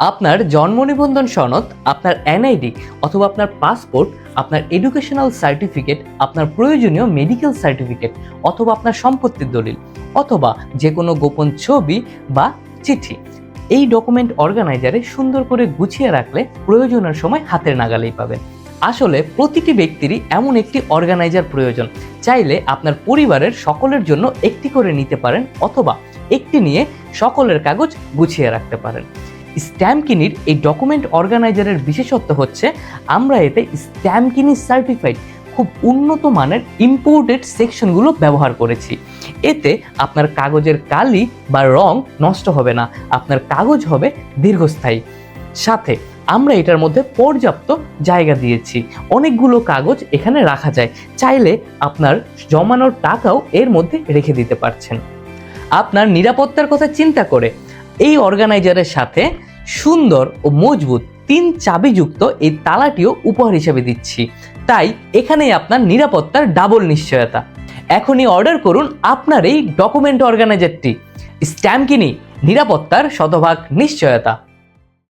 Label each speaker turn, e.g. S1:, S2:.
S1: আপনার জন্ম নিবন্ধন সনদ, আপনার এনআইডি অথবা আপনার পাসপোর্ট আপনার এডুকেশনাল সার্টিফিকেট আপনার প্রয়োজনীয় মেডিকেল সার্টিফিকেট অথবা আপনার সম্পত্তির দলিল অথবা যে কোনো গোপন ছবি বা চিঠি। এই ডকুমেন্ট অর্গানাইজারে সুন্দর করে গুছিয়ে রাখলে প্রয়োজনের সময় হাতের নাগালেই পাবেন। আসলে প্রতিটি ব্যক্তিরই এমন একটি অর্গানাইজার প্রয়োজন। চাইলে আপনার পরিবারের সকলের জন্য একটি করে নিতে পারেন অথবা একটি নিয়ে সকলের কাগজ গুছিয়ে রাখতে পারেন। স্ট্যাম্পকিনির এই ডকুমেন্ট অর্গানাইজারের বিশেষত্ব হচ্ছে, আমরা এতে স্ট্যাম্পকিনি সার্টিফাইড খুব উন্নত মানের ইম্পোর্টেড সেকশনগুলো ব্যবহার করেছি। এতে আপনার কাগজের কালি বা রং নষ্ট হবে না, আপনার কাগজ হবে দীর্ঘস্থায়ী। সাথে আমরা এটার মধ্যে পর্যাপ্ত জায়গা দিয়েছি, অনেকগুলো কাগজ এখানে রাখা যায়, চাইলে আপনার জমানোর টাকাও এর মধ্যে রেখে দিতে পারছেন। আপনার নিরাপত্তার কথা চিন্তা করে এই অর্গানাইজারের সাথে সুন্দর ও মজবুত তিন চাবিযুক্ত এই তালাটিও উপহার হিসেবে দিচ্ছি। তাই এখানেই আপনার নিরাপত্তার ডাবল নিশ্চয়তা। এখনই অর্ডার করুন আপনার এই ডকুমেন্ট অর্গানাইজারটি। স্ট্যাম্প কিনি, নিরাপত্তার শতভাগ নিশ্চয়তা।